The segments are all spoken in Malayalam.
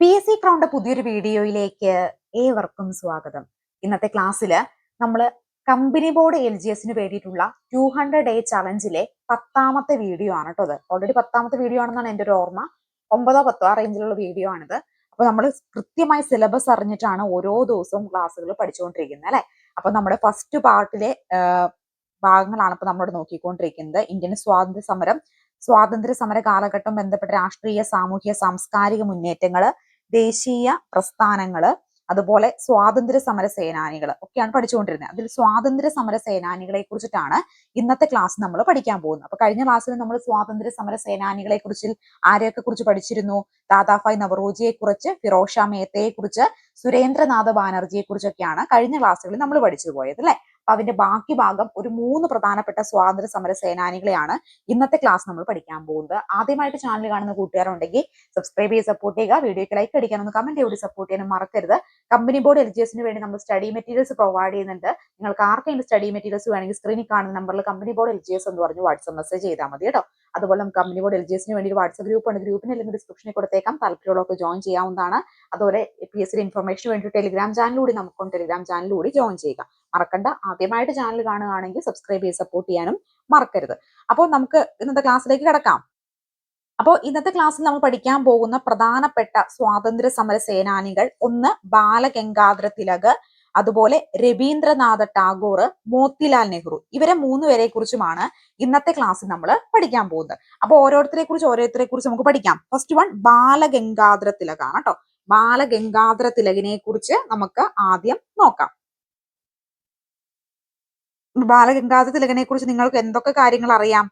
പി എസ് സി ക്രൗണ്ട് പുതിയൊരു വീഡിയോയിലേക്ക് ഏവർക്കും സ്വാഗതം. ഇന്നത്തെ ക്ലാസ്സിൽ നമ്മൾ കമ്പനി ബോർഡ് എൽ ജി എസിന് വേണ്ടിയിട്ടുള്ള ടു ഹൺഡ്രഡ് ഡേ ചലഞ്ചിലെ പത്താമത്തെ വീഡിയോ ആണ് കേട്ടോ അത് ഓൾറെഡി പത്താമത്തെ വീഡിയോ ആണെന്നാണ് എന്റെ ഒരു ഓർമ്മ. ഒമ്പതോ പത്തോ ആ റേഞ്ചിലുള്ള വീഡിയോ ആണിത്. അപ്പൊ നമ്മൾ കൃത്യമായി സിലബസ് അറിഞ്ഞിട്ടാണ് ഓരോ ദിവസവും ക്ലാസ്സുകൾ പഠിച്ചുകൊണ്ടിരിക്കുന്നത് അല്ലെ? അപ്പൊ നമ്മുടെ ഫസ്റ്റ് പാർട്ടിലെ ഭാഗങ്ങളാണ് ഇപ്പൊ നമ്മളോട് നോക്കിക്കൊണ്ടിരിക്കുന്നത്. ഇന്ത്യൻ സ്വാതന്ത്ര്യ സമരം സ്വാതന്ത്ര്യ സമര കാലഘട്ടം ബന്ധപ്പെട്ട രാഷ്ട്രീയ സാമൂഹ്യ സാംസ്കാരിക മുന്നേറ്റങ്ങൾ ദേശീയ പ്രസ്ഥാനങ്ങൾ അതുപോലെ സ്വാതന്ത്ര്യ സമര സേനാനികൾ ഒക്കെയാണ് പഠിച്ചുകൊണ്ടിരുന്നത് അതിൽ സ്വാതന്ത്ര്യ സമര സേനാനികളെ കുറിച്ചിട്ടാണ് ഇന്നത്തെ ക്ലാസ് നമ്മൾ പഠിക്കാൻ പോകുന്നത്. അപ്പൊ കഴിഞ്ഞ ക്ലാസ്സിൽ നമ്മൾ സ്വാതന്ത്ര്യ സമര സേനാനികളെ കുറിച്ച് ആരെയൊക്കെ കുറിച്ച് പഠിച്ചിരുന്നു? ദാദാഫായ് നവറോജിയെ കുറിച്ച് ഫിറോഷ മേത്തയെ കുറിച്ച് സുരേന്ദ്രനാഥ ബാനർജിയെ കുറിച്ചൊക്കെയാണ് കഴിഞ്ഞ ക്ലാസ്സുകളിൽ നമ്മൾ പഠിച്ചു പോയത് അല്ലെ? അപ്പൊ അതിന്റെ ബാക്കി ഭാഗം ഒരു മൂന്ന് പ്രധാനപ്പെട്ട സ്വാതന്ത്ര്യ സമര സേനാനികളെയാണ് ഇന്നത്തെ ക്ലാസ് നമ്മൾ പഠിക്കാൻ പോകുന്നത്. ആദ്യമായിട്ട് ചാനൽ കാണുന്ന കൂട്ടുകാരുണ്ടെങ്കിൽ സബ്സ്ക്രൈബ് ചെയ്ത് സപ്പോർട്ട് ചെയ്യുക വീഡിയോക്ക് ലൈക്ക് അടിക്കാനൊന്ന് കമന്റ് ചെയ്ത് സപ്പോർട്ട് ചെയ്യാനും മറക്കരുത്. കമ്പനി ബോർഡ് എൽ വേണ്ടി നമ്മൾ സ്റ്റഡി മെറ്റീരിയൽസ് പ്രൊവൈഡ് ചെയ്യുന്നുണ്ട്. നിങ്ങൾക്ക് ആർക്കെങ്കിലും സ്റ്റഡി മെറ്റീരിയൽസ് വേണമെങ്കിൽ സ്ക്രീനിൽ കാണുന്ന നമ്പറിൽ കമ്പനി ബോർഡ് എൽ എന്ന് പറഞ്ഞ് വാട്സ്ആപ്പ് മെസ്സേജ് ചെയ്താൽ മതി കേട്ടോ. അതുപോലെ നമുക്ക് കമ്പനി ബോർഡ് എൽ ജി എസിന് വേണ്ടി ഒരു ഗ്രൂപ്പ് ഉണ്ട് ഗ്രൂപ്പിന് അല്ലെങ്കിൽ ഡിസ്ക്രിപ്ഷനിൽ കൊടുത്തേക്കാം. താല്പര്യമുള്ളവർക്ക് ജോയിൻ ചെയ്യാവുന്നതാണ്. അതുപോലെ പി എസ് സി ഇൻഫർമേഷന് വേണ്ടി ടെലിഗ്രാം ചാനലിലൂടെ നമുക്കും ടെലിഗ്രാം ചാനലിലൂടെ ജോയിൻ ചെയ്യുക. മറക്കണ്ട. ആദ്യമായിട്ട് ചാനൽ കാണുകയാണെങ്കിൽ സബ്സ്ക്രൈബ് ചെയ്ത് സപ്പോർട്ട് ചെയ്യാനും മറക്കരുത്. അപ്പോൾ നമുക്ക് ഇന്നത്തെ ക്ലാസ്സിലേക്ക് കിടക്കാം. അപ്പോൾ ഇന്നത്തെ ക്ലാസ്സിൽ നമ്മൾ പഠിക്കാൻ പോകുന്ന പ്രധാനപ്പെട്ട സ്വാതന്ത്ര്യ സമര സേനാനികൾ ഒന്ന് ബാലഗംഗാധര തിലക് അതുപോലെ രവീന്ദ്രനാഥ ടാഗോർ മോത്തിലാൽ നെഹ്റു. ഇവരെ മൂന്ന് പേരെ കുറിച്ചുമാണ് ഇന്നത്തെ ക്ലാസ്സിൽ നമ്മൾ പഠിക്കാൻ പോകുന്നത്. അപ്പോൾ ഓരോരുത്തരെ കുറിച്ച് ഓരോരുത്തരെ കുറിച്ച് നമുക്ക് പഠിക്കാം. ഫസ്റ്റ് വൺ ബാലഗംഗാധര തിലകാണ് കേട്ടോ. ബാലഗംഗാധര തിലകിനെ കുറിച്ച് നമുക്ക് ആദ്യം നോക്കാം. ബാലഗംഗാധര തിലകനെ കുറിച്ച് നിങ്ങൾക്ക് എന്തൊക്കെ കാര്യങ്ങൾ അറിയാം?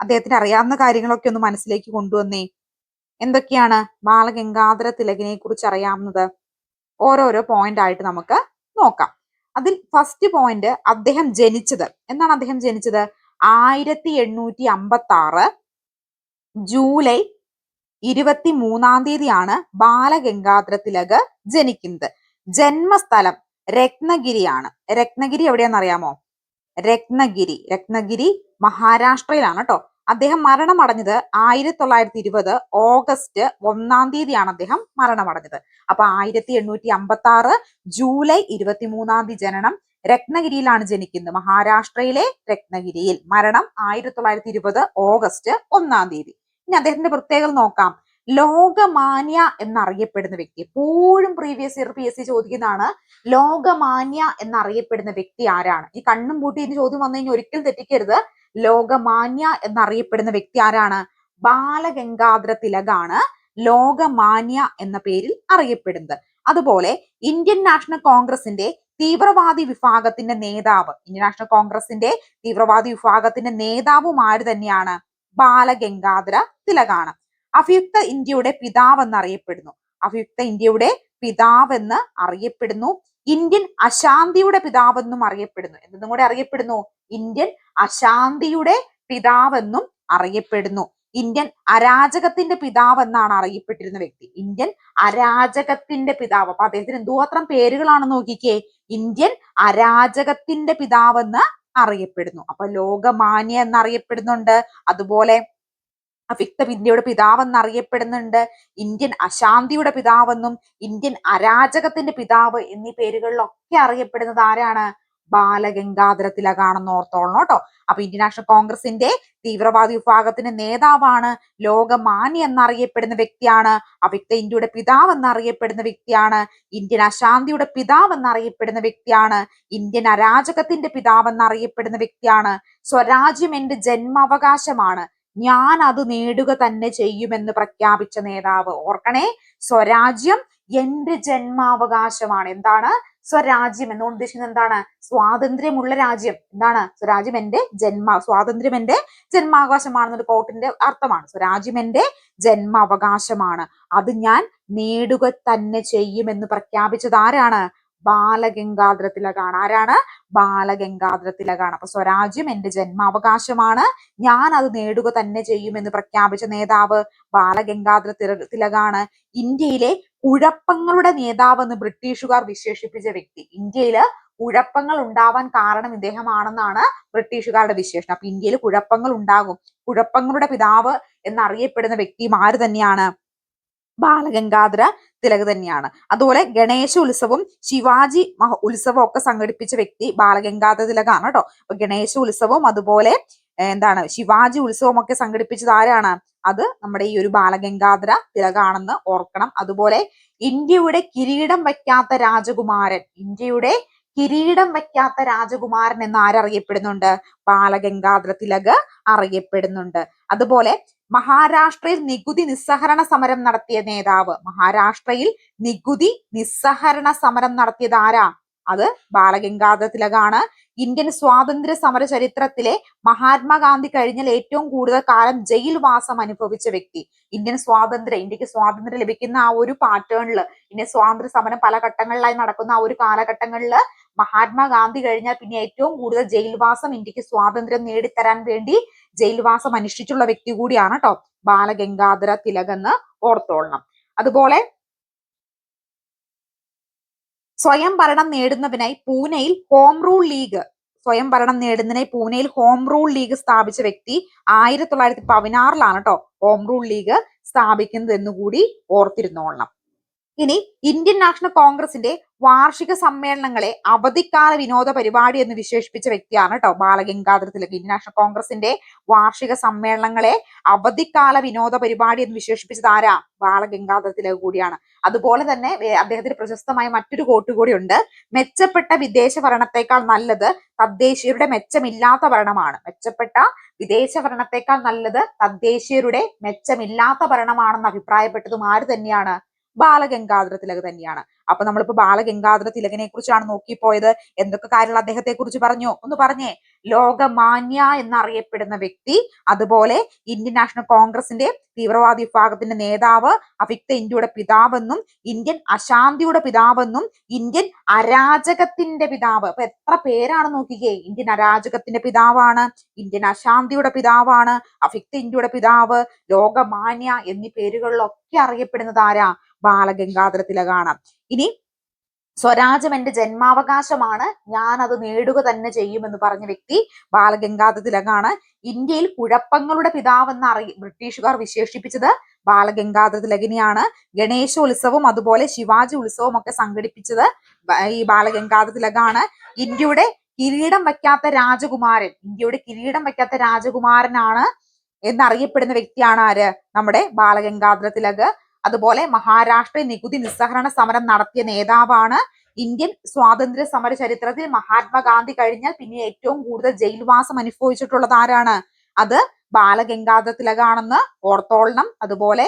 അദ്ദേഹത്തിന് അറിയാവുന്ന കാര്യങ്ങളൊക്കെ ഒന്ന് മനസ്സിലേക്ക് കൊണ്ടുവന്നേ. എന്തൊക്കെയാണ് ബാലഗംഗാധര തിലകനെ കുറിച്ച് അറിയാവുന്നത്? ഓരോരോ പോയിന്റ് ആയിട്ട് നമുക്ക് നോക്കാം. അതിൽ ഫസ്റ്റ് പോയിന്റ് അദ്ദേഹം ജനിച്ചത്. എന്നാണ് അദ്ദേഹം ജനിച്ചത്? ആയിരത്തി എണ്ണൂറ്റി അമ്പത്തി ആറ് ജൂലൈ ഇരുപത്തി മൂന്നാം തീയതിയാണ് ബാലഗംഗാധര തിലക് ജനിക്കുന്നത്. ജന്മസ്ഥലം രത്നഗിരിയാണ്. രത്നഗിരി എവിടെയാണെന്ന് അറിയാമോ? രത്നഗിരി. രത്നഗിരി മഹാരാഷ്ട്രയിലാണ് കേട്ടോ അദ്ദേഹം മരണമടഞ്ഞത് ആയിരത്തി തൊള്ളായിരത്തി ഇരുപത് ഓഗസ്റ്റ് ഒന്നാം തീയതിയാണ് അദ്ദേഹം മരണമടഞ്ഞത്. അപ്പൊ ആയിരത്തി എണ്ണൂറ്റി അമ്പത്തി ആറ് ജൂലൈ ഇരുപത്തി മൂന്നാം തീയതി ജനനം രത്നഗിരിയിലാണ് ജനിക്കുന്നത്. മഹാരാഷ്ട്രയിലെ രത്നഗിരിയിൽ മരണം ആയിരത്തി തൊള്ളായിരത്തി ഇരുപത് ഓഗസ്റ്റ് ഒന്നാം തീയതി. ഇനി അദ്ദേഹത്തിന്റെ പ്രത്യേകത നോക്കാം. ലോകമാന്യ എന്നറിയപ്പെടുന്ന വ്യക്തി. എപ്പോഴും previous year P S C ചോദിക്കുന്നതാണ് ലോകമാന്യ എന്നറിയപ്പെടുന്ന വ്യക്തി ആരാണ്? ഈ കണ്ണും പൂട്ടി ഇതിന് ചോദ്യം വന്നു കഴിഞ്ഞാൽ ഒരിക്കലും തെറ്റിക്കരുത്. ലോകമാന്യ എന്നറിയപ്പെടുന്ന വ്യക്തി ആരാണ്? ബാലഗംഗാധര തിലകാണ് ലോകമാന്യ എന്ന പേരിൽ അറിയപ്പെടുന്നത്. അതുപോലെ ഇന്ത്യൻ നാഷണൽ കോൺഗ്രസിന്റെ തീവ്രവാദി വിഭാഗത്തിന്റെ നേതാവ് ഇന്ത്യൻ നാഷണൽ കോൺഗ്രസിന്റെ തീവ്രവാദി വിഭാഗത്തിന്റെ നേതാവും ആര് തന്നെയാണ്? ബാലഗംഗാധര തിലകാണ്. അഭിയുക്ത ഇന്ത്യയുടെ പിതാവ് എന്നറിയപ്പെടുന്നു അഭിയുക്ത ഇന്ത്യയുടെ പിതാവെന്ന് അറിയപ്പെടുന്നു. ഇന്ത്യൻ അശാന്തിയുടെ പിതാവെന്നും അറിയപ്പെടുന്നു. എന്തെന്നും കൂടെ അറിയപ്പെടുന്നു? ഇന്ത്യൻ അശാന്തിയുടെ പിതാവെന്നും അറിയപ്പെടുന്നു. ഇന്ത്യൻ അരാജകത്തിന്റെ പിതാവ് എന്നാണ് അറിയപ്പെട്ടിരുന്ന വ്യക്തി. ഇന്ത്യൻ അരാജകത്തിന്റെ പിതാവ്. അപ്പൊ അദ്ദേഹത്തിന് എന്തുമാത്രം പേരുകളാണ് നോക്കിക്കേ. ഇന്ത്യൻ അരാജകത്തിന്റെ പിതാവെന്ന് അറിയപ്പെടുന്നു. അപ്പൊ ലോകമാന്യ എന്നറിയപ്പെടുന്നുണ്ട്. അതുപോലെ ഇന്ത്യയുടെ പിതാവെന്ന് അറിയപ്പെടുന്നുണ്ട് ഇന്ത്യൻ അശാന്തിയുടെ പിതാവെന്നും ഇന്ത്യൻ അരാജകത്തിന്റെ പിതാവ് എന്നീ പേരുകളിലൊക്കെ അറിയപ്പെടുന്നത് ആരാണ്? ബാലഗംഗാധര തിലകാണെന്ന് ഓർത്തോളണം കേട്ടോ. അപ്പൊ ഇന്ത്യൻ നാഷണൽ കോൺഗ്രസിന്റെ തീവ്രവാദി വിഭാഗത്തിന്റെ നേതാവാണ് ലോകമാന്യ എന്നറിയപ്പെടുന്ന വ്യക്തിയാണ്. അവിക്ത ഇന്ത്യയുടെ പിതാവ് എന്നറിയപ്പെടുന്ന വ്യക്തിയാണ്. ഇന്ത്യൻ അശാന്തിയുടെ പിതാവ് എന്നറിയപ്പെടുന്ന വ്യക്തിയാണ്. ഇന്ത്യൻ അരാജകത്തിന്റെ പിതാവ് എന്നറിയപ്പെടുന്ന വ്യക്തിയാണ്. സ്വരാജ്യം എന്റെ ജന്മാവകാശമാണ്. ഞാൻ അത് നേടുക തന്നെ ചെയ്യുമെന്ന് പ്രഖ്യാപിച്ച നേതാവ് ഓർക്കണേ? സ്വരാജ്യം എന്റെ ജന്മാവകാശമാണ്. എന്താണ്? സ്വരാജ്യം എന്നുകൊണ്ട് ഉദ്ദേശിക്കുന്നത് എന്താണ്? സ്വാതന്ത്ര്യമുള്ള രാജ്യം. എന്താണ്? സ്വരാജ്യം എന്റെ ജന്മ സ്വാതന്ത്ര്യം എന്റെ ജന്മാവകാശമാണെന്നൊരു കോട്ടിന്റെ അർത്ഥമാണ്. സ്വരാജ്യം എന്റെ ജന്മാവകാശമാണ്. അത് ഞാൻ നേടുക തന്നെ ചെയ്യുമെന്ന് പ്രഖ്യാപിച്ചത് ആരാണ്? ബാലഗംഗാധര തിലകാണ് ആരാണ്? ബാലഗംഗാധര തിലകാണ് അപ്പൊ സ്വരാജ്യം എന്റെ ജന്മാവകാശമാണ് ഞാൻ അത് നേടുക തന്നെ ചെയ്യുമെന്ന് പ്രഖ്യാപിച്ച നേതാവ് ബാലഗംഗാധര തിലകാണ് ഇന്ത്യയിലെ കുഴപ്പങ്ങളുടെ നേതാവ് എന്ന് ബ്രിട്ടീഷുകാർ വിശേഷിപ്പിച്ച വ്യക്തി. ഇന്ത്യയിൽ കുഴപ്പങ്ങൾ ഉണ്ടാവാൻ കാരണം ഇദ്ദേഹമാണെന്നാണ് ബ്രിട്ടീഷുകാരുടെ വിശേഷണം. അപ്പൊ ഇന്ത്യയിൽ കുഴപ്പങ്ങൾ ഉണ്ടാകും. കുഴപ്പങ്ങളുടെ പിതാവ് എന്നറിയപ്പെടുന്ന വ്യക്തിയും ആര് തന്നെയാണ്? ബാലഗംഗാധര തിലക് തന്നെയാണ്. അതുപോലെ ഗണേശ ഉത്സവം ശിവാജി മഹ ഉത്സവം ഒക്കെ സംഘടിപ്പിച്ച വ്യക്തി ബാലഗംഗാധര തിലകാണ് കേട്ടോ. അപ്പൊ ഗണേശ ഉത്സവം അതുപോലെ എന്താണ് ശിവാജി ഉത്സവം ഒക്കെ സംഘടിപ്പിച്ചത് ആരാണ്? അത് നമ്മുടെ ഈ ഒരു ബാലഗംഗാധര തിലകാണെന്ന് ഓർക്കണം. അതുപോലെ ഇന്ത്യയുടെ കിരീടം വയ്ക്കാത്ത രാജകുമാരൻ ഇന്ത്യയുടെ കിരീടം വയ്ക്കാത്ത രാജകുമാരൻ എന്ന് ആരറിയപ്പെടുന്നുണ്ട്? ബാലഗംഗാധര തിലക് അറിയപ്പെടുന്നുണ്ട്. അതുപോലെ മഹാരാഷ്ട്രയിൽ നികുതി നിസ്സഹരണ സമരം നടത്തിയ നേതാവ്. മഹാരാഷ്ട്രയിൽ നികുതി നിസ്സഹരണ സമരം നടത്തിയത് ആരാ? അത് ബാലഗംഗാധര തിലകാണ് ഇന്ത്യൻ സ്വാതന്ത്ര്യ സമര ചരിത്രത്തിലെ മഹാത്മാഗാന്ധി കഴിഞ്ഞാൽ ഏറ്റവും കൂടുതൽ കാലം ജയിൽവാസം അനുഭവിച്ച വ്യക്തി. ഇന്ത്യൻ സ്വാതന്ത്ര്യം ഇന്ത്യയ്ക്ക് സ്വാതന്ത്ര്യം ലഭിക്കുന്ന ആ ഒരു പാറ്റേണിൽ ഇന്ത്യൻ സ്വാതന്ത്ര്യ സമരം പല ഘട്ടങ്ങളിലായി നടക്കുന്ന ആ ഒരു കാലഘട്ടങ്ങളിൽ മഹാത്മാഗാന്ധി കഴിഞ്ഞാൽ പിന്നെ ഏറ്റവും കൂടുതൽ ജയിൽവാസം ഇന്ത്യയ്ക്ക് സ്വാതന്ത്ര്യം നേടിത്തരാൻ വേണ്ടി ജയിൽവാസം അനുഷ്ഠിച്ചുള്ള വ്യക്തി കൂടിയാണ് കേട്ടോ ബാലഗംഗാധര തിലക് എന്ന് ഓർത്തോളണം. അതുപോലെ സ്വയം ഭരണം നേടുന്നതിനായി പൂനെയിൽ ഹോം റൂൾ ലീഗ് സ്വയം ഭരണം നേടുന്നതിനായി പൂനെയിൽ ഹോം റൂൾ ലീഗ് സ്ഥാപിച്ച വ്യക്തി ആയിരത്തി തൊള്ളായിരത്തി പതിനാറിലാണ് കേട്ടോ ഹോം റൂൾ ലീഗ് സ്ഥാപിക്കുന്നത് എന്നുകൂടി ഓർത്തിരുന്നോളണം. ഇനി ഇന്ത്യൻ നാഷണൽ കോൺഗ്രസിന്റെ വാർഷിക സമ്മേളനങ്ങളെ അവധിക്കാല വിനോദ പരിപാടി എന്ന് വിശേഷിപ്പിച്ച വ്യക്തിയാണ് കേട്ടോ ബാലഗംഗാധര തിലക് ഇന്ത്യൻ നാഷണൽ കോൺഗ്രസിന്റെ വാർഷിക സമ്മേളനങ്ങളെ അവധിക്കാല വിനോദ പരിപാടി എന്ന് വിശേഷിപ്പിച്ചത് ആരാ? ബാലഗംഗാധര തിലക് കൂടിയാണ്. അതുപോലെ തന്നെ അദ്ദേഹത്തിന് പ്രശസ്തമായ മറ്റൊരു കോട്ട് കൂടിയുണ്ട് മെച്ചപ്പെട്ട വിദേശ ഭരണത്തെക്കാൾ നല്ലത് തദ്ദേശീയരുടെ മെച്ചമില്ലാത്ത ഭരണമാണ്. മെച്ചപ്പെട്ട വിദേശ ഭരണത്തെക്കാൾ നല്ലത് തദ്ദേശീയരുടെ മെച്ചമില്ലാത്ത ഭരണമാണെന്ന് അഭിപ്രായപ്പെട്ടതും ആര് തന്നെയാണ്? ബാലഗംഗാധര തിലക് തന്നെയാണ്. അപ്പൊ നമ്മളിപ്പോ ബാലഗംഗാധര തിലകനെ കുറിച്ചാണ് നോക്കിപ്പോയത്. എന്തൊക്കെ കാര്യങ്ങൾ അദ്ദേഹത്തെ കുറിച്ച് പറഞ്ഞു? ഒന്ന് പറഞ്ഞേ ലോകമാന്യ എന്നറിയപ്പെടുന്ന വ്യക്തി അതുപോലെ ഇന്ത്യൻ നാഷണൽ കോൺഗ്രസിന്റെ തീവ്രവാദി വിഭാഗത്തിന്റെ നേതാവ് അഭിക്ത ഇന്ത്യയുടെ പിതാവെന്നും ഇന്ത്യൻ അശാന്തിയുടെ പിതാവെന്നും ഇന്ത്യൻ അരാജകത്തിന്റെ പിതാവ്. അപ്പൊ എത്ര പേരാണ് നോക്കിക്കേ? ഇന്ത്യൻ അരാജകത്തിന്റെ പിതാവാണ് ഇന്ത്യൻ അശാന്തിയുടെ പിതാവാണ് അഭിക്ത ഇന്ത്യയുടെ പിതാവ് ലോകമാന്യ എന്നീ പേരുകളിലൊക്കെ അറിയപ്പെടുന്നത് ആരാ? ബാലഗംഗാധര തിലകാണ് ഇനി സ്വരാജ്യം എന്റെ ജന്മാവകാശമാണ്. ഞാൻ അത് നേടുക തന്നെ ചെയ്യുമെന്ന് പറഞ്ഞ വ്യക്തി ബാലഗംഗാധര തിലകാണ് ഇന്ത്യയിൽ കുഴപ്പങ്ങളുടെ പിതാവെന്ന് അറി ബ്രിട്ടീഷുകാർ വിശേഷിപ്പിച്ചത് ബാലഗംഗാധര തിലകിനെയാണ് ഗണേശോത്സവം അതുപോലെ ശിവാജി ഉത്സവം ഒക്കെ സംഘടിപ്പിച്ചത് ഈ ബാലഗംഗാധര തിലകാണ് ഇന്ത്യയുടെ കിരീടം വയ്ക്കാത്ത രാജകുമാരൻ ഇന്ത്യയുടെ കിരീടം വയ്ക്കാത്ത രാജകുമാരനാണ് എന്നറിയപ്പെടുന്ന വ്യക്തിയാണ് ആര്? നമ്മുടെ ബാലഗംഗാധര തിലക് അതുപോലെ മഹാരാഷ്ട്ര നികുതി നിസ്സഹരണ സമരം നടത്തിയ നേതാവാണ് ഇന്ത്യൻ സ്വാതന്ത്ര്യ സമര ചരിത്രത്തിൽ മഹാത്മാഗാന്ധി കഴിഞ്ഞാൽ പിന്നെ ഏറ്റവും കൂടുതൽ ജയിൽവാസം അനുഭവിച്ചിട്ടുള്ളത് ആരാണ്? അത് ബാലഗംഗാധര തിലകാണെന്ന് ഓർത്തോളണം. അതുപോലെ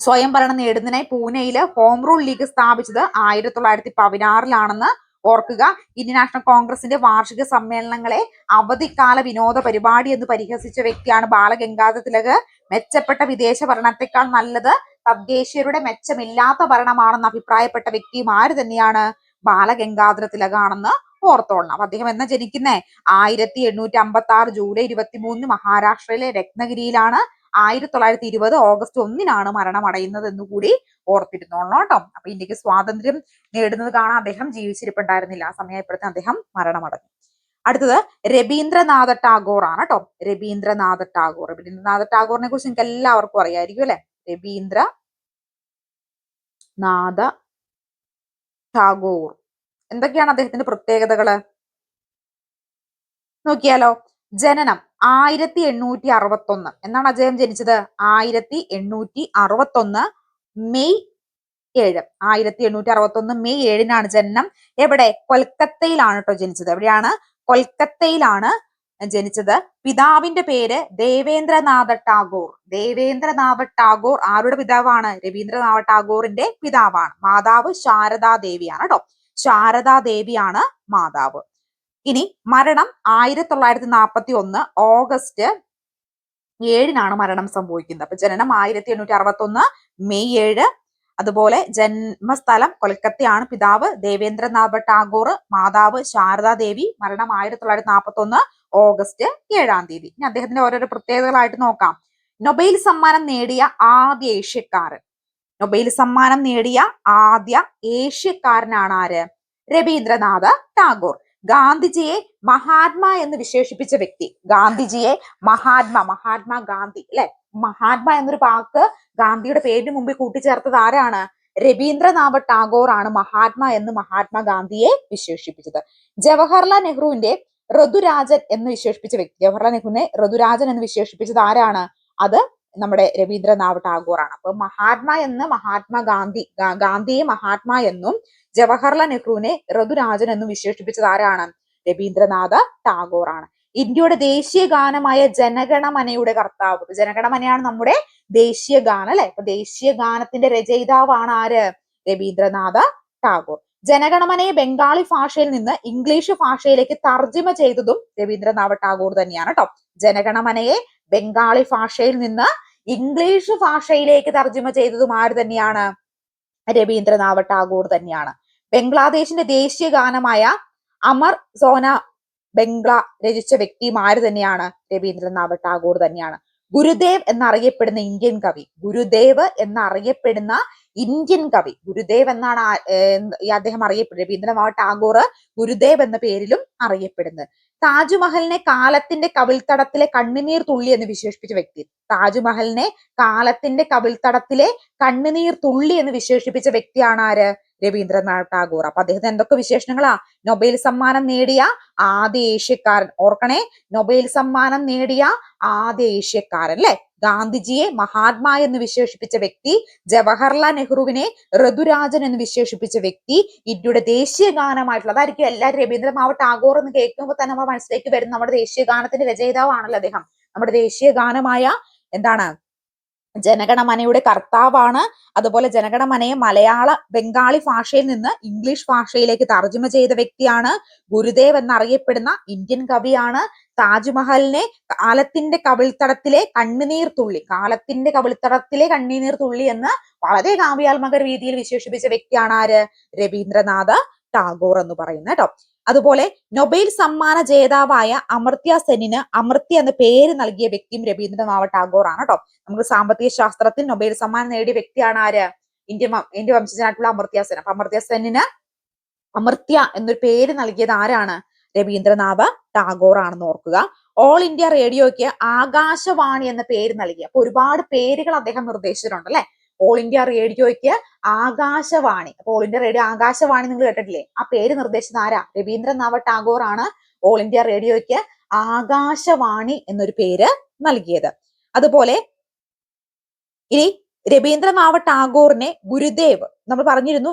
സ്വയംഭരണം നേടുന്നതിനായി പൂനെയിൽ ഹോം റൂൾ ലീഗ് സ്ഥാപിച്ചത് ആയിരത്തി തൊള്ളായിരത്തി പതിനാറിലാണെന്ന് ഓർക്കുക. ഇന്ത്യൻ നാഷണൽ കോൺഗ്രസിന്റെ വാർഷിക സമ്മേളനങ്ങളെ അവധിക്കാല വിനോദ പരിപാടി എന്ന് പരിഹസിച്ച വ്യക്തിയാണ് ബാലഗംഗാധര തിലക് മെച്ചപ്പെട്ട വിദേശ ഭരണത്തെക്കാൾ നല്ലത് തദ്ദേശീയരുടെ മെച്ചമില്ലാത്ത ഭരണമാണെന്ന് അഭിപ്രായപ്പെട്ട വ്യക്തിയും ആര് തന്നെയാണ് ബാലഗംഗാധര തിലകാണെന്ന് ഓർത്തോളണം. അദ്ദേഹം എന്നാ ജനിക്കുന്നേ? ആയിരത്തി എണ്ണൂറ്റി അമ്പത്തി ആറ് ജൂലൈ ഇരുപത്തി മൂന്നിന് മഹാരാഷ്ട്രയിലെ രത്നഗിരിയിലാണ്. ആയിരത്തി തൊള്ളായിരത്തി ഇരുപത് ഓഗസ്റ്റ് ഒന്നിനാണ് മരണമടയുന്നത് എന്ന് കൂടി ഓർത്തിരുന്നോളണം കേട്ടോ. അപ്പൊ ഇന്ത്യയ്ക്ക് സ്വാതന്ത്ര്യം നേടുന്നത് കാണാൻ അദ്ദേഹം ജീവിച്ചിരിപ്പുണ്ടായിരുന്നില്ല. ആ സമയപ്പോഴത്തെ അദ്ദേഹം മരണമടഞ്ഞു. അടുത്തത് രവീന്ദ്രനാഥ ടാഗോർ ആണ് കേട്ടോ. രവീന്ദ്രനാഥ ടാഗോർ. രവീന്ദ്രനാഥ ടാഗോറിനെ കുറിച്ച് നിങ്ങൾക്ക് എല്ലാവർക്കും അറിയായിരിക്കും അല്ലെ? രവീന്ദ്ര നാഥ ടാഗോർ. എന്തൊക്കെയാണ് അദ്ദേഹത്തിന്റെ പ്രത്യേകതകൾ? നോക്കിയാലോ. ജനനം. ആയിരത്തി എണ്ണൂറ്റി അറുപത്തൊന്ന് എന്നാണ് അദ്ദേഹം ജനിച്ചത്? ആയിരത്തി എണ്ണൂറ്റി അറുപത്തൊന്ന് മെയ് ഏഴ്. ആയിരത്തി എണ്ണൂറ്റി അറുപത്തൊന്ന് മെയ് ഏഴിനാണ് ജനനം. എവിടെ? കൊൽക്കത്തയിലാണ് കേട്ടോ ജനിച്ചത്. എവിടെയാണ്? കൊൽക്കത്തയിലാണ് ജനിച്ചത്. പിതാവിന്റെ പേര് ദേവേന്ദ്രനാഥ ടാഗോർ. ദേവേന്ദ്രനാഥ ടാഗോർ ആരുടെ പിതാവാണ്? രവീന്ദ്രനാഥ ടാഗോറിന്റെ പിതാവാണ്. മാതാവ് ശാരദാദേവിയാണ് കേട്ടോ. ശാരദാ ദേവിയാണ് മാതാവ്. ഇനി മരണം ആയിരത്തി തൊള്ളായിരത്തി നാൽപ്പത്തി ഒന്ന് ഓഗസ്റ്റ് ഏഴിനാണ് മരണം സംഭവിക്കുന്നത്. അപ്പൊ ജനനം ആയിരത്തി എണ്ണൂറ്റി അറുപത്തി ഒന്ന് മെയ് ഏഴ്. അതുപോലെ ജന്മസ്ഥലം കൊൽക്കത്തയാണ് പിതാവ് ദേവേന്ദ്രനാഥ ടാഗോർ മാതാവ് ശാരദാദേവി. മരണം ആയിരത്തി തൊള്ളായിരത്തി നാൽപ്പത്തി ഒന്ന് ഓഗസ്റ്റ് ഏഴാം തീയതി. ഇനി അദ്ദേഹത്തിന്റെ ഓരോരോ പ്രത്യേകതകളായിട്ട് നോക്കാം. നൊബൈൽ സമ്മാനം നേടിയ ആദ്യ ഏഷ്യക്കാരൻ. നൊബൈൽ സമ്മാനം നേടിയ ആദ്യ ഏഷ്യക്കാരനാണ് ആര്? രവീന്ദ്രനാഥ് ടാഗോർ. ഗാന്ധിജിയെ മഹാത്മാ എന്ന് വിശേഷിപ്പിച്ച വ്യക്തി. ഗാന്ധിജിയെ മഹാത്മാ മഹാത്മാ ഗാന്ധി അല്ലെ? മഹാത്മാ എന്നൊരു വാക്ക് ഗാന്ധിയുടെ പേരിന് മുമ്പിൽ കൂട്ടിച്ചേർത്തത് ആരാണ്? രവീന്ദ്രനാഥ ടാഗോർ ആണ് മഹാത്മാ എന്ന് മഹാത്മാ ഗാന്ധിയെ വിശേഷിപ്പിച്ചത്. ജവഹർലാൽ നെഹ്റുവിന്റെ ഋതുരാജൻ എന്ന് വിശേഷിപ്പിച്ച വ്യക്തി. ജവഹർലാൽ നെഹ്റുവിനെ ഋതുരാജൻ എന്ന് വിശേഷിപ്പിച്ചത് ആരാണ്? അത് നമ്മുടെ രവീന്ദ്രനാഥ് ടാഗോർ ആണ്. അപ്പൊ മഹാത്മാ എന്ന് മഹാത്മാ ഗാന്ധി ഗാന്ധിയെ മഹാത്മാ എന്നും ജവഹർലാൽ നെഹ്റുവിനെ ഋതുരാജൻ എന്ന് വിശേഷിപ്പിച്ചത് ആരാണ്? രവീന്ദ്രനാഥ ടാഗോർ ആണ് ഇന്ത്യയുടെ ദേശീയ ഗാനമായ ജനഗണമനയുടെ കർത്താവ്. ജനഗണമനയാണ് നമ്മുടെ ദേശീയ ഗാനം അല്ലെ? അപ്പൊ ദേശീയ ഗാനത്തിന്റെ രചയിതാവാണ് ആര്? രവീന്ദ്രനാഥ ടാഗോർ. ജനഗണമനയെ ബംഗാളി ഭാഷയിൽ നിന്ന് ഇംഗ്ലീഷ് ഭാഷയിലേക്ക് തർജിമ ചെയ്തതും രവീന്ദ്രനാഥ ടാഗോർ തന്നെയാണ് കേട്ടോ. ജനഗണമനയെ ബംഗാളി ഭാഷയിൽ നിന്ന് ഇംഗ്ലീഷ് ഭാഷയിലേക്ക് തർജിമ ചെയ്തതും ആര് തന്നെയാണ്? രവീന്ദ്രനാഥ ടാഗോർ തന്നെയാണ്. ബംഗ്ലാദേശിന്റെ ദേശീയ ഗാനമായ അമർ സോന ബംഗ്ല രചിച്ച വ്യക്തി ആര് തന്നെയാണ്? രവീന്ദ്രനാഥ് ടാഗോർ തന്നെയാണ്. ഗുരുദേവ് എന്നറിയപ്പെടുന്ന ഇന്ത്യൻ കവി ഗുരുദേവ് എന്നറിയപ്പെടുന്ന ഇന്ത്യൻ കവി ഗുരുദേവ് എന്നാണ് അദ്ദേഹം അറിയപ്പെടുന്നത്. രവീന്ദ്രനാഥ് ടാഗോർ ഗുരുദേവ് എന്ന പേരിലും അറിയപ്പെടുന്നത്. താജ്മഹലിനെ കാലത്തിന്റെ കവിൽത്തടത്തിലെ കണ്ണുനീർ തുള്ളി എന്ന് വിശേഷിപ്പിച്ച വ്യക്തി താജ്മഹലിനെ കാലത്തിന്റെ കവിൽത്തടത്തിലെ കണ്ണുനീർ തുള്ളി എന്ന് വിശേഷിപ്പിച്ച വ്യക്തിയാണ് ആര്? രവീന്ദ്രനാഥ് ടാഗോർ. അപ്പൊ അദ്ദേഹത്തിന് എന്തൊക്കെ വിശേഷണങ്ങളാ നൊബേൽ സമ്മാനം നേടിയ ആദ്യ ഏഷ്യക്കാരൻ. ഓർക്കണേ നൊബേൽ സമ്മാനം നേടിയ ആദ്യ ഏഷ്യക്കാരൻ അല്ലെ? ഗാന്ധിജിയെ മഹാത്മാ എന്ന് വിശേഷിപ്പിച്ച വ്യക്തി ജവഹർലാൽ നെഹ്റുവിനെ ഋതുരാജൻ എന്ന് വിശേഷിപ്പിച്ച വ്യക്തി ഇന്ത്യയുടെ ദേശീയ ഗാനമായിട്ടുള്ള അതായിരിക്കും എല്ലാവരും രവീന്ദ്രനാഥ് ടാഗോർ എന്ന് കേൾക്കുമ്പോൾ തന്നെ നമ്മുടെ മനസ്സിലേക്ക് വരുന്ന നമ്മുടെ ദേശീയ ഗാനത്തിന്റെ രചയിതാവാണല്ലോ അദ്ദേഹം. നമ്മുടെ ദേശീയ ഗാനമായ എന്താണ്? ജനഗണമനയുടെ കർത്താവാണ്. അതുപോലെ ജനഗണമനയെ മലയാള ബംഗാളി ഭാഷയിൽ നിന്ന് ഇംഗ്ലീഷ് ഭാഷയിലേക്ക് തർജമ ചെയ്ത വ്യക്തിയാണ്. ഗുരുദേവ് എന്നറിയപ്പെടുന്ന ഇന്ത്യൻ കവിയാണ്. താജ്മഹലിനെ കാലത്തിന്റെ കവിൾത്തടത്തിലെ കണ്ണുനീർ തുള്ളി കാലത്തിന്റെ കവിൾത്തടത്തിലെ കണ്ണുനീർ തുള്ളി എന്ന് വളരെ കാവ്യാത്മക രീതിയിൽ വിശേഷിപ്പിച്ച വ്യക്തിയാണ് ആര്? രവീന്ദ്രനാഥ ടാഗോർ എന്ന് പറയുന്നത് കേട്ടോ അതുപോലെ നൊബേൽ സമ്മാന ജേതാവായ അമർത്യ സെന്നിന് അമർത്യ എന്ന പേര് നൽകിയ വ്യക്തിയും രവീന്ദ്രനാഥ ടാഗോർ ആണ് കേട്ടോ നമുക്ക് സാമ്പത്തിക ശാസ്ത്രത്തിൽ നൊബേൽ സമ്മാനം നേടിയ വ്യക്തിയാണ് ആര്? ഇന്ത്യ ഇന്ത്യ വംശജനായിട്ടുള്ള അമർത്യ സെൻ. അപ്പൊ അമർത്യ സെന്നിന് അമർത്യ എന്നൊരു പേര് നൽകിയത് ആരാണ്? രവീന്ദ്രനാഥ ടാഗോർ ആണെന്ന് ഓർക്കുക. ഓൾ ഇന്ത്യ റേഡിയോയ്ക്ക് ആകാശവാണി എന്ന പേര് നൽകി. അപ്പൊ ഒരുപാട് പേരുകൾ അദ്ദേഹം നിർദ്ദേശിച്ചിട്ടുണ്ട് അല്ലെ? ഓൾ ഇന്ത്യ റേഡിയോയ്ക്ക് ആകാശവാണി. അപ്പൊ ഓൾ ഇന്ത്യ റേഡിയോ ആകാശവാണി നിങ്ങൾ കേട്ടിട്ടില്ലേ? ആ പേര് നിർദ്ദേശിച്ചത് ആരാ? രവീന്ദ്രനാഥ ടാഗോർ ആണ് ഓൾ ഇന്ത്യ റേഡിയോയ്ക്ക് ആകാശവാണി എന്നൊരു പേര് നൽകിയത്. അതുപോലെ ഇനി രവീന്ദ്രനാഥ ടാഗോറിനെ ഗുരുദേവ് നമ്മൾ പറഞ്ഞിരുന്നു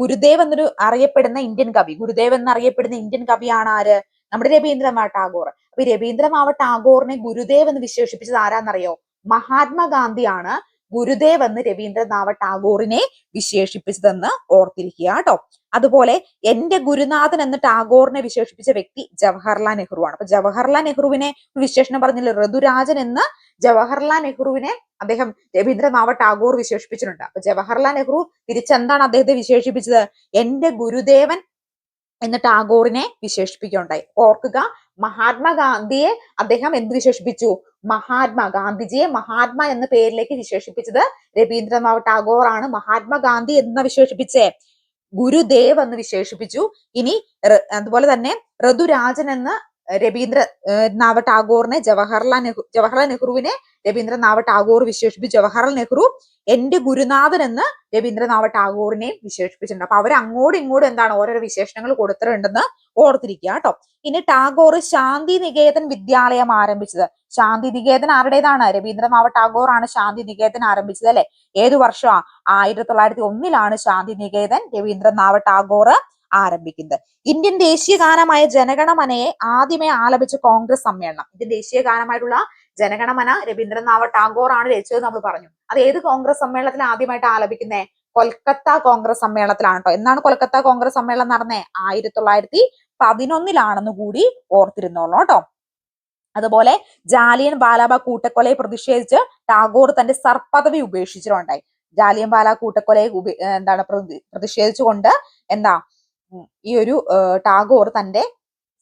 ഗുരുദേവ് എന്നൊരു അറിയപ്പെടുന്ന ഇന്ത്യൻ കവി ഗുരുദേവ് എന്നറിയപ്പെടുന്ന ഇന്ത്യൻ കവിയാണ് ആര്? നമ്മുടെ രവീന്ദ്രനാഥ ടാഗോർ. അപ്പൊ രവീന്ദ്രനാഥ ടാഗോറിനെ ഗുരുദേവ് എന്ന് വിശേഷിപ്പിച്ചത് ആരാന്നറിയോ? മഹാത്മാഗാന്ധിയാണ് ഗുരുദേവ് എന്ന് രവീന്ദ്രനാഥ ടാഗോറിനെ വിശേഷിപ്പിച്ചതെന്ന് ഓർത്തിരിക്കുക കേട്ടോ അതുപോലെ എന്റെ ഗുരുനാഥൻ എന്ന് ടാഗോറിനെ വിശേഷിപ്പിച്ച വ്യക്തി ജവഹർലാൽ നെഹ്റു ആണ് അപ്പൊ ജവഹർലാൽ നെഹ്റുവിനെ ഒരു വിശേഷണം പറഞ്ഞില്ല? ഋതുരാജൻ എന്ന് ജവഹർലാൽ നെഹ്റുവിനെ അദ്ദേഹം രവീന്ദ്രനാഥ ടാഗോർ വിശേഷിപ്പിച്ചിട്ടുണ്ട്. അപ്പൊ ജവഹർലാൽ നെഹ്റു തിരിച്ചെന്താണ് അദ്ദേഹത്തെ വിശേഷിപ്പിച്ചത്? എന്റെ ഗുരുദേവൻ എന്ന് ടാഗോറിനെ വിശേഷിപ്പിക്കുകയുണ്ടായി. ഓർക്കുക മഹാത്മാഗാന്ധിയെ അദ്ദേഹം എന്ത് വിശേഷിപ്പിച്ചു? മഹാത്മാ ഗാന്ധിജിയെ മഹാത്മാ എന്ന പേരിലേക്ക് വിശേഷിപ്പിച്ചത് രവീന്ദ്രനാഥ് ടാഗോർ ആണ് മഹാത്മാഗാന്ധി എന്ന വിശേഷിപ്പിച്ചേ ഗുരുദേവ് എന്ന് വിശേഷിപ്പിച്ചു. ഇനി അതുപോലെ തന്നെ ഋതുരാജൻ എന്ന് രവീന്ദ്ര ഏഹ് ടാഗോറിനെ ജവഹർലാൽ നെഹ്റു ജവഹർലാൽ നെഹ്റുവിനെ രവീന്ദ്രനാഥ ടാഗോർ വിശേഷിപ്പിച്ചു ജവഹർലാൽ നെഹ്റു എന്റെ ഗുരുനാഥൻ എന്ന് രവീന്ദ്രനാഥ ടാഗോറിനെയും വിശേഷിപ്പിച്ചിട്ടുണ്ട്. അപ്പൊ അവർ അങ്ങോട്ടും ഇങ്ങോട്ടും എന്താണ് ഓരോരോ വിശേഷണങ്ങൾ കൊടുത്തിട്ടുണ്ടെന്ന് ഓർത്തിരിക്കുക കേട്ടോ. ഇനി ടാഗോർ ശാന്തി നികേതൻ വിദ്യാലയം ആരംഭിച്ചത്. ശാന്തി നികേതൻ ആരുടേതാണ്? രവീന്ദ്രനാഥ ടാഗോർ ആണ് ശാന്തി നികേതൻ ആരംഭിച്ചത് അല്ലെ? ഏതു വർഷമാണ് ആയിരത്തി തൊള്ളായിരത്തി ഒന്നിലാണ് ശാന്തി നികേതൻ രവീന്ദ്രനാഥ ടാഗോർ ആരംഭിക്കുന്നത്. ഇന്ത്യൻ ദേശീയ ഗാനമായ ജനഗണമനയെ ആദ്യമേ ആലപിച്ച കോൺഗ്രസ് സമ്മേളനം. ഇന്ത്യൻ ദേശീയ ഗാനമായിട്ടുള്ള ജനഗണമന രവീന്ദ്രനാഥ ടാഗോർ ആണ് രചിച്ചത് നമ്മൾ പറഞ്ഞു. അത് ഏത് കോൺഗ്രസ് സമ്മേളനത്തിൽ ആദ്യമായിട്ട് ആലപിക്കുന്നത് കൊൽക്കത്ത കോൺഗ്രസ് സമ്മേളനത്തിലാണ് കേട്ടോ. എന്നാണ് കൊൽക്കത്ത കോൺഗ്രസ് സമ്മേളനം നടന്നേ? ആയിരത്തി തൊള്ളായിരത്തി പതിനൊന്നിലാണെന്ന് കൂടി ഓർത്തിരുന്നോളൂ കേട്ടോ. അതുപോലെ ജാലിയൻ ബാലാബ കൂട്ടക്കൊലയെ പ്രതിഷേധിച്ച് ടാഗോർ തന്റെ സർപ്പദവി ഉപേക്ഷിച്ചിട്ടുണ്ടായി. ജാലിയൻ ബാല കൂട്ടക്കൊലയെ എന്താണ് പ്രതി- പ്രതിഷേധിച്ചുകൊണ്ട് എന്താ ഈ ഒരു ടാഗോർ തന്റെ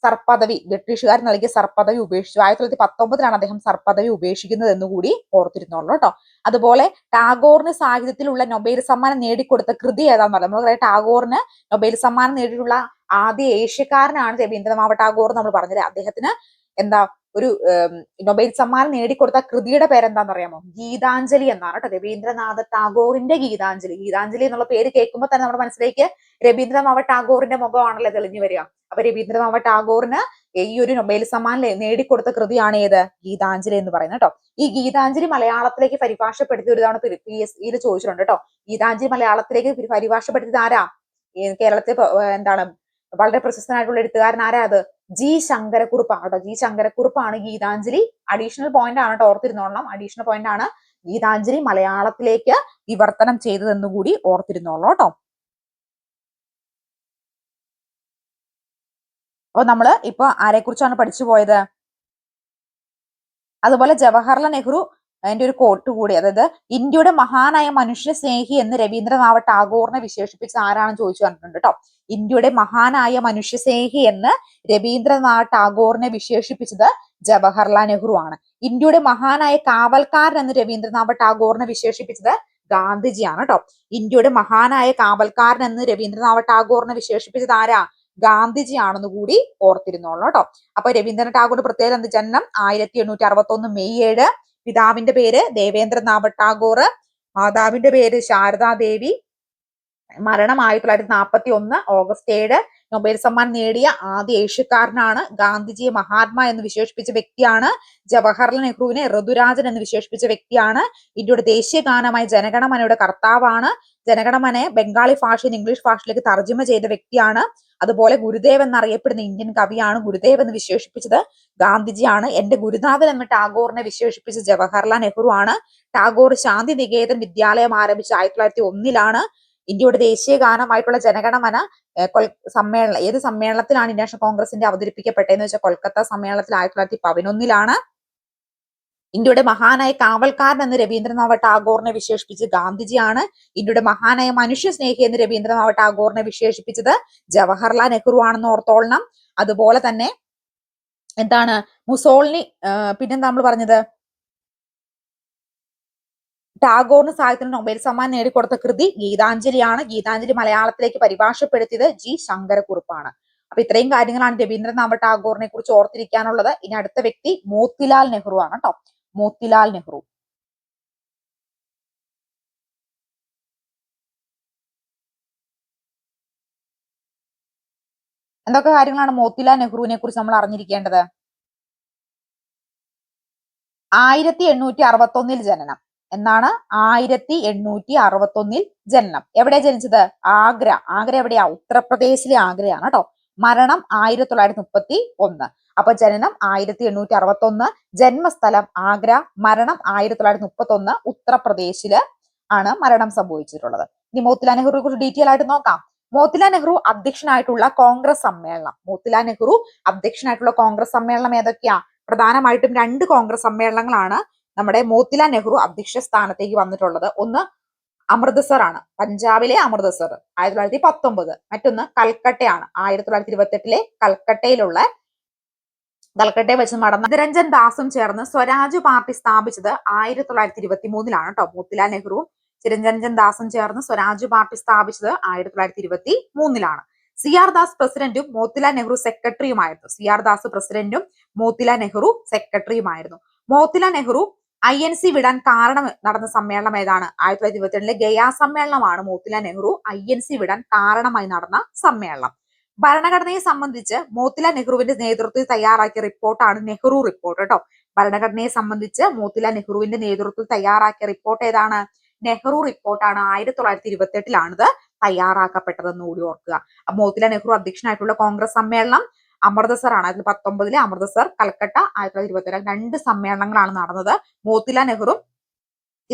സർപ്പദവി ബ്രിട്ടീഷുകാർ നൽകിയ സർപ്പദവി ഉപേക്ഷിച്ചു. ആയിരത്തി തൊള്ളായിരത്തി പത്തൊമ്പതിലാണ് അദ്ദേഹം സർപ്പദവി ഉപേക്ഷിക്കുന്നത് എന്ന് കൂടി ഓർത്തിരുന്നോളൂ കേട്ടോ. അതുപോലെ ടാഗോറിന് സാഹിത്യത്തിലുള്ള നൊബേൽ സമ്മാനം നേടിക്കൊടുത്ത കൃതി ഏതാന്ന് പറയാം നമ്മൾ ടാഗോറിന് നൊബേൽ സമ്മാനം നേടിയിട്ടുള്ള ആദ്യ ഏഷ്യക്കാരനാണ് രവീന്ദ്രനാഥ ടാഗോർ നമ്മൾ പറഞ്ഞത് അദ്ദേഹത്തിന് എന്താ ഒരു നൊബൈൽ സമ്മാനം നേടിക്കൊടുത്ത കൃതിയുടെ പേരെന്താണെന്ന് അറിയാമോ? ഗീതാഞ്ജലി എന്നാണ് കേട്ടോ. രവീന്ദ്രനാഥ ടാഗോറിന്റെ ഗീതാഞ്ജലി. ഗീതാഞ്ജലി എന്നുള്ള പേര് കേൾക്കുമ്പോൾ തന്നെ നമ്മുടെ മനസ്സിലേക്ക് രവീന്ദ്രനാഥ ടാഗോറിന്റെ മുഖമാണല്ലോ തെളിഞ്ഞു വരിക. അപ്പൊ രവീന്ദ്രനാഥ ടാഗോറിന് ഈ ഒരു നൊബേൽ സമ്മാനം നേടിക്കൊടുത്ത കൃതിയാണ് ഏത്? ഗീതാഞ്ജലി എന്ന് പറയുന്നത് കേട്ടോ. ഈ ഗീതാഞ്ജലി മലയാളത്തിലേക്ക് പരിഭാഷപ്പെടുത്തിയ ഒരു തവണ പി എസ് സിയിൽ ചോദിച്ചിട്ടുണ്ട് കേട്ടോ. ഗീതാഞ്ജലി മലയാളത്തിലേക്ക് പരി- പരിഭാഷപ്പെടുത്തിയത് ആരാ? ഏർ എന്താണ്? വളരെ പ്രശസ്തനായിട്ടുള്ള എഴുത്തുകാരൻ ആരാ അത്? ജി ശങ്കരക്കുറുപ്പാണ് കേട്ടോ. ജി ശങ്കരക്കുറുപ്പാണ് ഗീതാഞ്ജലി. അഡീഷണൽ പോയിന്റ് ആണ് കേട്ടോ ഓർത്തിരുന്നോളണം. അഡീഷണൽ പോയിന്റ് ആണ് ഗീതാഞ്ജലി മലയാളത്തിലേക്ക് വിവർത്തനം ചെയ്തതെന്ന് കൂടി ഓർത്തിരുന്നോളൂ കേട്ടോ. അപ്പൊ നമ്മൾ ഇപ്പൊ ആരെക്കുറിച്ചാണ് പഠിച്ചു പോയത്? അതുപോലെ ജവഹർലാൽ നെഹ്റു അതിന്റെ ഒരു കോട്ട് കൂടി അതായത് ഇന്ത്യയുടെ മഹാനായ മനുഷ്യ സ്നേഹി എന്ന് രവീന്ദ്രനാഥ ടാഗോറിനെ വിശേഷിപ്പിച്ചത് ആരാണെന്ന് ചോദിച്ചു പറഞ്ഞിട്ടുണ്ട് കേട്ടോ ഇന്ത്യയുടെ മഹാനായ മനുഷ്യ സ്നേഹി എന്ന് രവീന്ദ്രനാഥ് ടാഗോറിനെ വിശേഷിപ്പിച്ചത് ജവഹർലാൽ നെഹ്റു ആണ്. ഇന്ത്യയുടെ മഹാനായ കാവൽക്കാരൻ എന്ന് രവീന്ദ്രനാഥ ടാഗോറിനെ വിശേഷിപ്പിച്ചത് ഗാന്ധിജിയാണ് കേട്ടോ ഇന്ത്യയുടെ മഹാനായ കാവൽക്കാരൻ എന്ന് രവീന്ദ്രനാഥ ടാഗോറിനെ വിശേഷിപ്പിച്ചത് ആരാ? ഗാന്ധിജി ആണെന്ന് കൂടി ഓർത്തിരുന്നോളൂ കേട്ടോ അപ്പൊ രവീന്ദ്രനാഥ് ടാഗോറിന്റെ പ്രത്യേകത എന്ത്? ജനനം ആയിരത്തി എണ്ണൂറ്റി അറുപത്തി ഒന്ന് മെയ് ഏഴ് പിതാവിന്റെ പേര് ദേവേന്ദ്രനാഥ ടാഗോർ മാതാവിന്റെ പേര് ശാരദാദേവി. മരണം ആയിരത്തി തൊള്ളായിരത്തി നാൽപ്പത്തി ഒന്ന് ഓഗസ്റ്റ് ഏഴ്. നൊബേൽ സമ്മാനം നേടിയ ആദ്യ ഏഷ്യക്കാരനാണ്. ഗാന്ധിജിയെ മഹാത്മാ എന്ന് വിശേഷിപ്പിച്ച വ്യക്തിയാണ്. ജവഹർലാൽ നെഹ്റുവിനെ ഋതുരാജൻ എന്ന് വിശേഷിപ്പിച്ച വ്യക്തിയാണ്. ഇന്ത്യയുടെ ദേശീയ ഗാനമായ ജനഗണമനയുടെ കർത്താവാണ്. ജനഗണമനയെ ബംഗാളി ഭാഷയിൽ ഇംഗ്ലീഷ് ഭാഷയിലേക്ക് തർജമ ചെയ്ത വ്യക്തിയാണ്. അതുപോലെ ഗുരുദേവ് എന്നറിയപ്പെടുന്ന ഇന്ത്യൻ കവിയാണ് ഗുരുദേവ് എന്ന് വിശേഷിപ്പിച്ചത്. ഗാന്ധിജിയാണ്. എന്റെ ഗുരുനാഥൻ എന്ന് ടാഗോറിനെ വിശേഷിപ്പിച്ച ജവഹർലാൽ നെഹ്റു ആണ്. ടാഗോർ ശാന്തി നികേതൻ വിദ്യാലയം ആരംഭിച്ച ആയിരത്തി തൊള്ളായിരത്തി ഒന്നിലാണ്. ഇന്ത്യയുടെ ദേശീയ ഗാനമായിട്ടുള്ള ജനഗണമന സമ്മേളനം ഏത് സമ്മേളനത്തിലാണ് ഇന്ത്യൻ കോൺഗ്രസിന്റെ അവതരിപ്പിക്കപ്പെട്ടതെന്ന് വെച്ചാൽ കൊൽക്കത്ത സമ്മേളനത്തിൽ ആയിരത്തി തൊള്ളായിരത്തി പതിനൊന്നിലാണ്. ഇന്ത്യയുടെ മഹാനായ കാവൽക്കാരൻ എന്ന് രവീന്ദ്രനാഥ ടാഗോറിനെ വിശേഷിപ്പിച്ച് ഗാന്ധിജിയാണ്. ഇന്ത്യയുടെ മഹാനായ മനുഷ്യ സ്നേഹി എന്ന് രവീന്ദ്രനാഥ ടാഗോറിനെ വിശേഷിപ്പിച്ചത് ജവഹർലാൽ നെഹ്റു ആണെന്ന് ഓർത്തോളണം. അതുപോലെ തന്നെ എന്താണ് മുസോളിനി പിന്നെ പിന്നെന്താ നമ്മൾ പറഞ്ഞത്? ടാഗോറിന് സാഹിത്യ നൊബേൽ സമ്മാനം നേടിക്കൊടുത്ത കൃതി ഗീതാഞ്ജലിയാണ്. ഗീതാഞ്ജലി മലയാളത്തിലേക്ക് പരിഭാഷപ്പെടുത്തിയത് ജി ശങ്കരക്കുറുപ്പാണ്. അപ്പൊ ഇത്രയും കാര്യങ്ങളാണ് രവീന്ദ്രനാഥ ടാഗോറിനെ കുറിച്ച് ഓർത്തിരിക്കാനുള്ളത്. ഇനി അടുത്ത വ്യക്തി മോത്തിലാൽ നെഹ്റു ആണ് കേട്ടോ. മോത്തിലാൽ നെഹ്റു. എന്തൊക്കെ കാര്യങ്ങളാണ് മോത്തിലാൽ നെഹ്റുവിനെ കുറിച്ച് നമ്മൾ അറിഞ്ഞിരിക്കേണ്ടത്? ആയിരത്തി എണ്ണൂറ്റി അറുപത്തൊന്നിൽ ജനനം. എന്നാണ് ആയിരത്തി എണ്ണൂറ്റി അറുപത്തൊന്നിൽ ജനനം. എവിടെ ജനിച്ചത്? ആഗ്ര. ആഗ്ര എവിടെയാ? ഉത്തർപ്രദേശിലെ ആഗ്രയാണ് കേട്ടോ മരണം ആയിരത്തി തൊള്ളായിരത്തി മുപ്പത്തി ഒന്ന്. അപ്പൊ ജനനം ആയിരത്തി എണ്ണൂറ്റി അറുപത്തി ഒന്ന് ജന്മസ്ഥലം ആഗ്ര മരണം ആയിരത്തി തൊള്ളായിരത്തി മുപ്പത്തി ഒന്ന് ഉത്തർപ്രദേശിൽ ആണ് മരണം സംഭവിച്ചിട്ടുള്ളത്. ഇനി മോത്തിലാൽ നെഹ്റുവിനെ കുറിച്ച് ഡീറ്റെയിൽ ആയിട്ട് നോക്കാം. മോത്തിലാൽ നെഹ്റു അധ്യക്ഷനായിട്ടുള്ള കോൺഗ്രസ് സമ്മേളനം. മോത്തിലാൽ നെഹ്റു അധ്യക്ഷനായിട്ടുള്ള കോൺഗ്രസ് സമ്മേളനം ഏതൊക്കെയാ? പ്രധാനമായിട്ടും രണ്ട് കോൺഗ്രസ് സമ്മേളനങ്ങളാണ് നമ്മുടെ മോത്തിലാൽ നെഹ്റു അധ്യക്ഷ സ്ഥാനത്തേക്ക് വന്നിട്ടുള്ളത്. ഒന്ന് അമൃത്സർ ആണ്. പഞ്ചാബിലെ അമൃത്സർ ആയിരത്തി തൊള്ളായിരത്തി പത്തൊമ്പത് മറ്റൊന്ന് കൽക്കട്ടയാണ്. ആയിരത്തി തൊള്ളായിരത്തി ഇരുപത്തെട്ടിലെ കൽക്കട്ടയിലുള്ള കൽക്കട്ടയിൽ വെച്ച് നടന്ന നിരഞ്ജൻ ദാസും ചേർന്ന് സ്വരാജ് പാർട്ടി സ്ഥാപിച്ചത് ആയിരത്തി തൊള്ളായിരത്തി ഇരുപത്തി മൂന്നിലാണ് കേട്ടോ മോത്തിലാൽ നെഹ്റുവും ചിരഞ്ജൻജൻ ദാസും ചേർന്ന് സ്വരാജ് പാർട്ടി സ്ഥാപിച്ചത് ആയിരത്തി തൊള്ളായിരത്തി ഇരുപത്തി മൂന്നിലാണ് സി ആർ ദാസ് പ്രസിഡന്റും മോത്തിലാൽ നെഹ്റു സെക്രട്ടറിയുമായിരുന്നു. സി ആർ ദാസ് പ്രസിഡന്റും Motilal Nehru സെക്രട്ടറിയുമായിരുന്നു. Motilal Nehru I N C വിടാൻ കാരണം നടന്ന സമ്മേളനം ഏതാണ്? ആയിരത്തി തൊള്ളായിരത്തി ഇരുപത്തിരണ്ടിലെ ഗയാ സമ്മേളനമാണ് Motilal Nehru I N C വിടാൻ കാരണമായി നടന്ന സമ്മേളനം. ഭരണഘടനയെ സംബന്ധിച്ച് മോത്തിലാൽ നെഹ്റുവിന്റെ നേതൃത്വത്തിൽ തയ്യാറാക്കിയ റിപ്പോർട്ടാണ് നെഹ്റു റിപ്പോർട്ട് കേട്ടോ ഭരണഘടനയെ സംബന്ധിച്ച് മോത്തിലാൽ നെഹ്റുവിന്റെ നേതൃത്വത്തിൽ തയ്യാറാക്കിയ റിപ്പോർട്ട് ഏതാണ്? നെഹ്റു റിപ്പോർട്ടാണ് ആയിരത്തി തൊള്ളായിരത്തി ഇരുപത്തി എട്ടിലാണിത് തയ്യാറാക്കപ്പെട്ടതെന്ന് കൂടി ഓർക്കുക. മോത്തിലാൽ നെഹ്റു അധ്യക്ഷനായിട്ടുള്ള കോൺഗ്രസ് സമ്മേളനം അമൃതസർ ആണ്. അതിൽ പത്തൊമ്പതിലെ അമൃതസർ കൽക്കട്ട ആയിരത്തി തൊള്ളായിരത്തി ഇരുപത്തി രണ്ട് സമ്മേളനങ്ങളാണ് നടന്നത്. മോത്തിലാൽ നെഹ്റു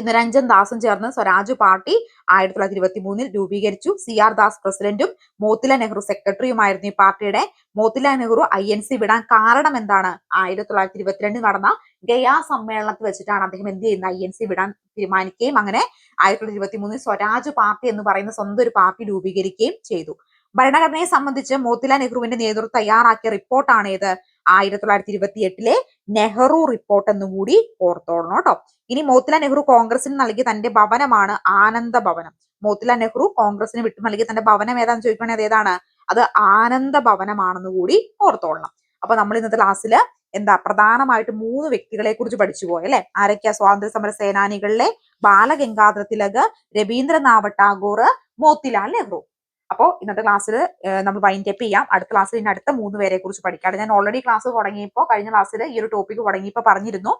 നിരഞ്ജൻ ദാസും ചേർന്ന് സ്വരാജ് പാർട്ടി ആയിരത്തി തൊള്ളായിരത്തി ഇരുപത്തി മൂന്നിൽ രൂപീകരിച്ചു. സി ആർ ദാസ് പ്രസിഡന്റും മോത്തിലാൽ നെഹ്റു സെക്രട്ടറിയുമായിരുന്നു ഈ പാർട്ടിയുടെ. Motilal Nehru I N C വിടാൻ കാരണം എന്താണ്? ആയിരത്തി തൊള്ളായിരത്തി ഇരുപത്തിരണ്ടിൽ നടന്ന ഗയാ സമ്മേളനത്തിൽ വെച്ചിട്ടാണ് അദ്ദേഹം എന്ത് ചെയ്യുന്നത്? ഐ എൻ സി വിടാൻ തീരുമാനിക്കുകയും അങ്ങനെ ആയിരത്തി തൊള്ളായിരത്തി ഇരുപത്തി മൂന്നിൽ സ്വരാജ് പാർട്ടി എന്ന് പറയുന്ന സ്വന്തം ഒരു പാർട്ടി രൂപീകരിക്കുകയും ചെയ്തു. ഭരണഘടനയെ സംബന്ധിച്ച് മോത്തിലാൽ നെഹ്റുവിന്റെ നേതൃത്വം തയ്യാറാക്കിയ റിപ്പോർട്ടാണ് ഏത് ആയിരത്തി തൊള്ളായിരത്തി ഇരുപത്തി എട്ടിലെ നെഹ്റു റിപ്പോർട്ട് എന്നുകൂടി ഓർത്തോളണം കേട്ടോ. ഇനി മോത്തിലാൽ നെഹ്റു കോൺഗ്രസിന് നൽകിയ തന്റെ ഭവനമാണ് ആനന്ദ ഭവനം. മോത്തിലാൽ നെഹ്റു കോൺഗ്രസിന് വിട്ടു നൽകിയ തന്റെ ഭവനം ഏതാന്ന് ചോദിക്കുകയാണെങ്കിൽ അത് ഏതാണ്? അത് ആനന്ദ ഭവനമാണെന്ന് കൂടി ഓർത്തോളണം. അപ്പൊ നമ്മൾ ഇന്നത്തെ ക്ലാസ്സിൽ എന്താ പ്രധാനമായിട്ട് മൂന്ന് വ്യക്തികളെ കുറിച്ച് പഠിച്ചു പോയി അല്ലെ? ആരൊക്കെയാ? സ്വാതന്ത്ര്യ സമര സേനാനികളിലെ ബാലഗംഗാധര തിലക് രവീന്ദ്രനാഥ ടാഗോർ മോത്തിലാൽ നെഹ്റു. അപ്പോൾ ഇന്നത്തെ ക്ലാസ്സിൽ നമ്മൾ വൈൻഡ് അപ്പ് ചെയ്യാം. അടുത്ത ക്ലാസ്സിൽ ഇനി അടുത്ത മൂന്ന് പേരെ കുറിച്ച് പഠിക്കാറ് ഞാൻ ഓൾറെഡി ക്ലാസ് തുടങ്ങിയപ്പോൾ കഴിഞ്ഞ ക്ലാസ്സിൽ ഈ ഒരു ടോപ്പിക് തുടങ്ങിയപ്പോൾ പറഞ്ഞിരുന്നു.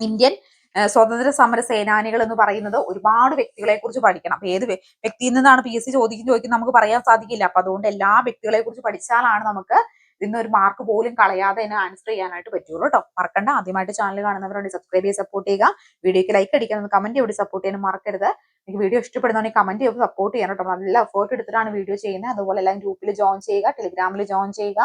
ഇന്ത്യൻ സ്വതന്ത്ര സമര സേനാനികൾ എന്ന് പറയുന്നത് ഒരുപാട് വ്യക്തികളെ കുറിച്ച് പഠിക്കണം. അപ്പൊ ഏത് വ്യ- വ്യക്തിയിൽ നിന്നാണ് പി എസ് സി ചോദിക്കും ചോദിക്കും നമുക്ക് പറയാൻ സാധിക്കില്ല. അപ്പൊ അതുകൊണ്ട് എല്ലാ വ്യക്തികളെ കുറിച്ച് പഠിച്ചാലാണ് നമുക്ക് ഇന്ന് ഒരു മാർക്ക് പോലും കളയാതെ തന്നെ ആൻസർ ചെയ്യാനായിട്ട് പറ്റുള്ളൂ കേട്ടോ മറക്കണ്ട. ആദ്യമായിട്ട് ചാനൽ കാണുന്നവരുണ്ട് സബ്സ്ക്രൈബ് ചെയ്ത് സപ്പോർട്ട് ചെയ്യുക. വീഡിയോക്ക് ലൈക്ക് അടിക്കാൻ കമന്റ് ചെയ്ത് സപ്പോർട്ട് ചെയ്യാനും മറക്കരുത്. എനിക്ക് വീഡിയോ ഇഷ്ടപ്പെടുന്നതാണെങ്കിൽ കമന്റ് ചെയ്ത് സപ്പോർട്ട് ചെയ്യണം കേട്ടോ നല്ല എഫേർട്ട് എടുത്തിട്ടാണ് വീഡിയോ ചെയ്യുന്നത്. അതുപോലെ എല്ലാം ഗ്രൂപ്പിൽ ജോയിൻ ചെയ്യുക ടെലിഗ്രാമിൽ ജോയിൻ ചെയ്യുക.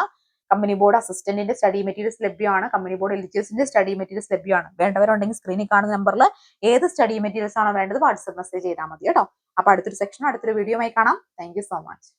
കമ്പനി ബോർഡ് അസിസ്റ്റന്റിന്റെ സ്റ്റഡി മെറ്റീരിയൽസ് ലഭ്യമാണ്. കമ്പനി ബോർഡ് എലിജിയസിന്റെ സ്റ്റഡി മെറ്റീരിയൽസ് ലഭ്യമാണ്. വേണ്ടവരുണ്ടെങ്കിൽ സ്ക്രീനിൽ കാണുന്ന നമ്പറിൽ ഏത് സ്റ്റഡി മെറ്റീരിയൽസ് ആണോ വേണ്ടത് വാട്സ്ആപ്പ് മെസ്സേജ് ചെയ്താൽ മതി കേട്ടോ അപ്പൊ അടുത്തൊരു സെക്ഷൻ അടുത്തൊരു വീഡിയോ ആയി കാണാം. Thank so much